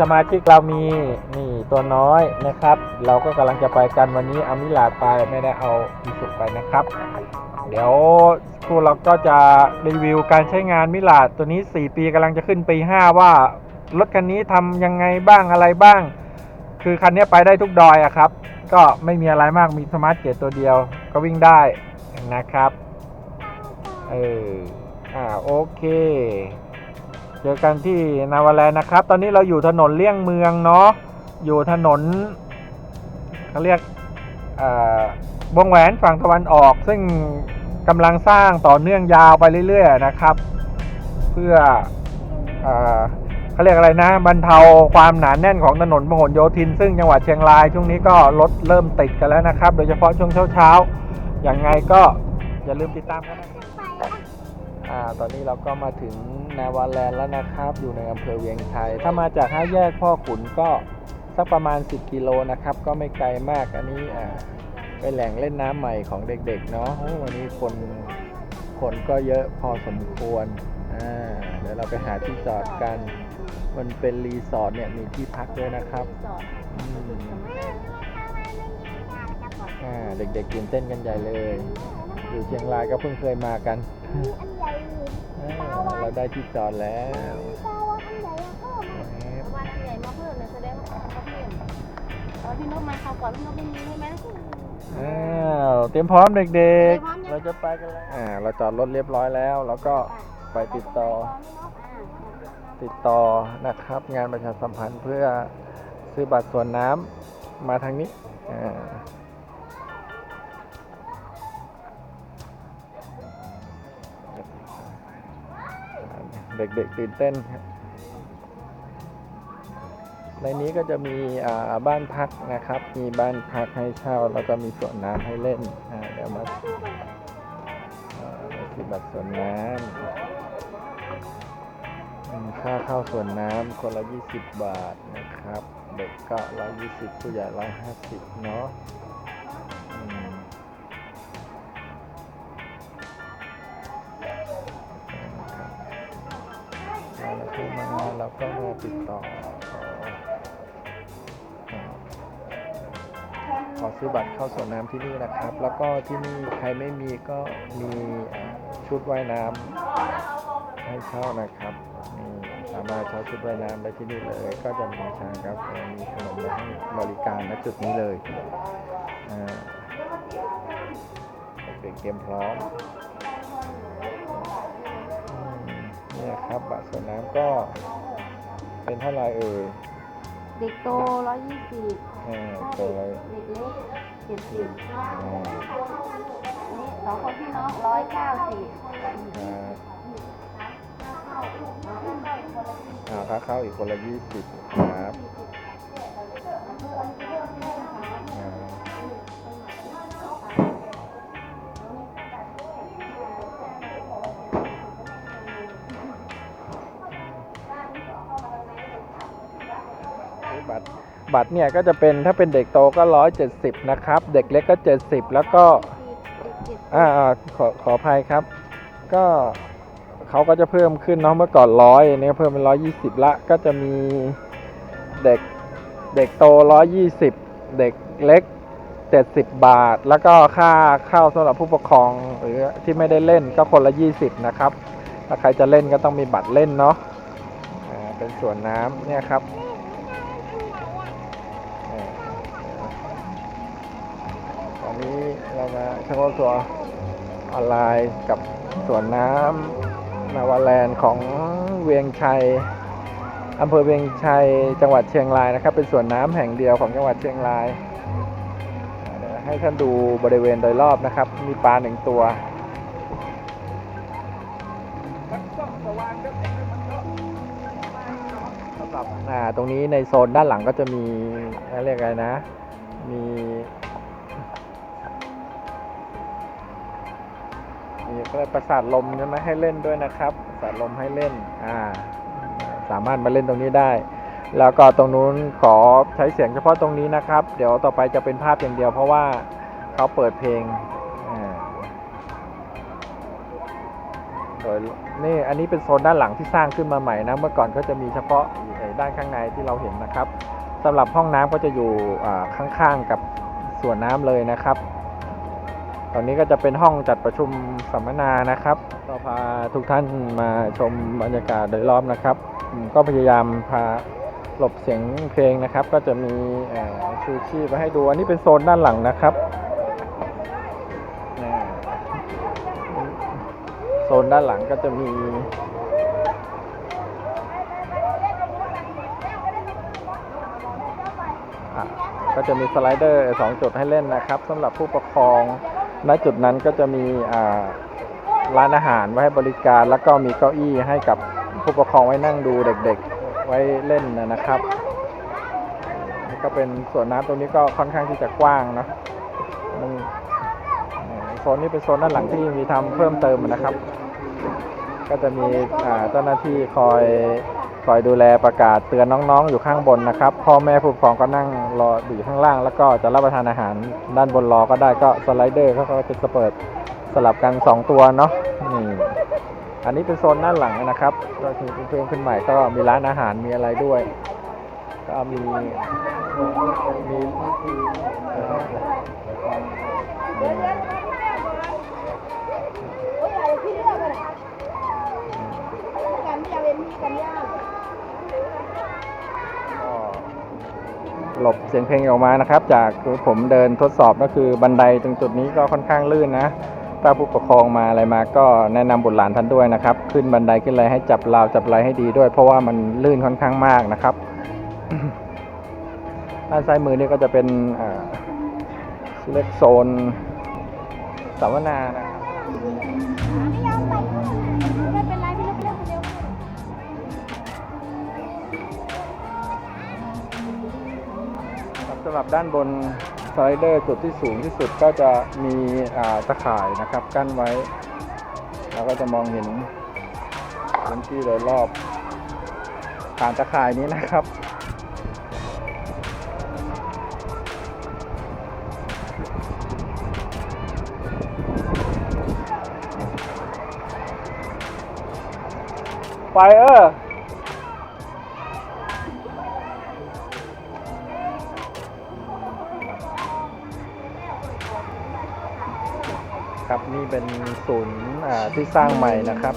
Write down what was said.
สมาชิกเรามีนี่ตัวน้อยนะครับ เราก็กำลังจะไปกันวันนี้เอามิลาดไปไม่ได้เอาอิสุไปนะครับ เดี๋ยวครูเราก็จะรีวิวการใช้งานมิลาดตัวนี้ 4 ปีกำลังจะขึ้นปี 5 ว่ารถคันนี้ทำยังไงบ้างอะไรบ้าง คือคันนี้ไปได้ทุกดอยอะครับ ก็ไม่มีอะไรมากมีสมาร์ทเกตตัวเดียว ก็วิ่งได้นะครับเอออ่าโอเค จอกันที่นาวาแลนด์นะครับ ตอนนี้เราอยู่ถนนเลี่ยงเมืองเนาะ อยู่ถนนเขาเรียกเอ่อวงแหวนฝั่งตะวันออก ซึ่งกำลังสร้างต่อเนื่องยาวไปเรื่อยๆนะครับ เพื่อเอ่อเขาเรียกอะไรนะบรรเทาความหนาแน่นของถนนพหลโยธิน ซึ่งจังหวัดเชียงรายช่วงนี้ก็รถเริ่มติดกันแล้วนะครับ โดยเฉพาะช่วงเช้าๆอย่างไงก็อย่าลืมติดตามกันนะครับอ่าตอนนี้เราก็มาถึง นาวาแลนด์แล้วนะครับ อยู่ในอำเภอเวียงชัย ถ้ามาจากห้าแยกพ่อขุนก็สักประมาณ 10 กิโลนะครับ ก็ไม่ไกลมาก อันนี้อ่าเป็นแหล่งเล่นน้ำใหม่ของเด็กๆเนาะวันนี้คนคนก็เยอะพอสมควรอ่าเดี๋ยวเราไปหาที่จอดกัน มันเป็นรีสอร์ทเนี่ยมีที่พักด้วยนะครับอ่าเด็กๆตื่นเต้นกันใหญ่เลย อยู่เชียงรายก็เพิ่งเคยมากันอ่ เราได้ที่จอดแล้วแหมว่าที่ใหญ่มาเพิ่มเนี่ยแสดงว่าเขาเพิ่มเอาพี่นกมาเขาวก่อนพี่นกไม่มีใช่ไหมอ้าวเตรียมพร้อมเด็กเตรียมพร้อมๆเราจะไปกันแล้วอ่าเราจอดรถเรียบร้อยแล้ว แล้วก็ไปติดต่อ ติดต่อนะครับ งานประชาสัมพันธ์เพื่อซื้อบัตรส่วนน้ำมาทางนี้อ่า เด็กๆตื่นเต้นครับในนี้ก็จะมีบ้านพักนะครับ มีบ้านพักให้เช่า แล้วก็มีสวนน้ำให้เล่นเดี๋ยวมาอ่ามาซื้อบัตรสวนน้ำค่าเข้าสวนน้ำคนละ 20 บาทนะครับ เด็กก็ 120 ผู้ใหญ่ 150 เนาะ นะครับแล้วก็มาติดต่อขอขอซื้อบัตรเข้าสวนน้ำที่นี่นะครับ แล้วก็ที่นี่ใครไม่มีก็มีชุดว่ายน้ำให้เช่านะครับนี่สามารถเช่าชุดว่ายน้ำได้ที่นี่เลย ก็จะมีชากาแฟมีขนมมาให้บริการณจุดนี้เลยอ่าเด็กเตรียมพร้อม เนี่ยครับบัตรสวนน้ำก็เป็นเท่าไหร่เอ่ยเด็กโตร้อยยี่สิบอ่าถ้าตัวเด็ละกเด็กเล็กเจ็ดสิบอ่านี่สองคนพี่น้องร้อยเก้าสิบครับอ่าค่าเข้าอีกคนละยี่สิบครับ บัตรเนี่ยก็จะเป็นถ้าเป็นเด็กโตก็ร้อยเจ็ดสิบนะครับ เด็กเล็กก็เจ็ดสิบแล้วก็อ่าขอขออภัยครับ ก็เขาก็จะเพิ่มขึ้นเนาะเมื่อก่อนร้อยเนี่ยเพิ่มเป็นร้อยยี่สิบละก็จะมีเด็กเด็กโตร้อยยี่สิบเด็กเล็กเจ็ดสิบบาท แล้วก็ค่าเข้าสำหรับผู้ปกครองหรือที่ไม่ได้เล่นก็คนละยี่สิบนะครับถ้าใครจะเล่นก็ต้องมีบัตรเล่นเนาะอ่าเป็นส่วนน้ำเนี่ยครับ นี้เรามาเฉพาะตัวออนไลน์กับสวนน้ำนาวาแลนด์ของเวียงชัยอำเภอเวียงชัยจังหวัดเชียงรายนะครับ เป็นสวนน้ำแห่งเดียวของจังหวัดเชียงรายเดี๋ยวให้ท่านดูบริเวณโดยรอบนะครับ มีปลาหนึ่งตัวสำหรับอ่าตรงนี้ในโซนด้านหลังก็จะมีเรียกอะไรนะ มี ก็เลยประสาทลมใช่ไหมให้เล่นด้วยนะครับประสาทลมให้เล่นอ่าสามารถมาเล่นตรงนี้ได้ แล้วก็ตรงนู้นขอใช้เสียงเฉพาะตรงนี้นะครับ เดี๋ยวต่อไปจะเป็นภาพอย่างเดียวเพราะว่าเขาเปิดเพลงโดยนี่อันนี้เป็นโซนด้านหลังที่สร้างขึ้นมาใหม่นะ เมื่อก่อนก็จะมีเฉพาะด้านข้างในที่เราเห็นนะครับสำหรับห้องน้ำก็จะอยู่ข้างๆกับส่วนน้ำเลยนะครับ อนนี้ก็จะเป็นห้องจัดประชุมสัมมนานะครับก็พาทุกท่านมาชมบรรยากาศโดยรอบนะครับ ก็พยายามพาหลบเสียงเพลงนะครับ ก็จะมีชูชีพมาให้ดู อันนี้เป็นโซนด้านหลังนะครับ โซนด้านหลังก็จะมีก็จะมีสไลเดอร์ 2 จุดให้เล่นนะครับสำหรับผู้ปกครอง ณจุดนั้นก็จะมีร้านอาหารไว้ให้บริการ แล้วก็มีเก้าอี้ให้กับผู้ปกครองไว้นั่งดูเด็กๆไว้เล่นนะครับนี่ก็เป็นสวนน้ำตรงนี้ก็ค่อนข้างที่จะกว้างนะมันโซนนี้เป็นโซนด้านหลังที่มีทำเพิ่มเติมนะครับ ก็จะมีเจ้าหน้าที่คอย คอยดูแลประกาศเตือนน้องๆ อยู่ข้างบนนะครับ พ่อแม่ผู้ปกครองก็นั่งรออยู่ข้างล่าง แล้วก็จะรับประทานอาหารด้านบนรอก็ได้ก็สไลเดอร์เขาก็จะเปิดสลับกัน 2 ตัวเนาะนี่อันนี้เป็นโซนด้านหลังนะครับ ก็คือเพิ่มขึ้นใหม่ก็มีร้านอาหารมีอะไรด้วย ก็มีมีเอ่อก็ หลบเสียงเพลงออกมานะครับ จากผมเดินทดสอบก็คือบันไดตรงจุดนี้ก็ค่อนข้างลื่นนะ ถ้าผู้ปกครองมาอะไรมาก็แนะนำบุตรหลานท่านด้วยนะครับ ขึ้นบันไดขึ้นอะไรให้จับราวจับอะไรให้ดีด้วย เพราะว่ามันลื่นค่อนข้างมากนะครับด้านซ้ายมือนี่ก็จะเป็นเล็กโซนสัมมนานะครับ หรับด้านบนสไลเดอร์จุดที่สูงที่สุดก็จะมีตะข่ายนะครับกั้นไว้เราก็จะมองเห็นพื้นที่โดยรอบผ่านตะข่ายนี้นะครับไฟเออ นี่เป็นศูนย์ที่สร้างใหม่นะครับ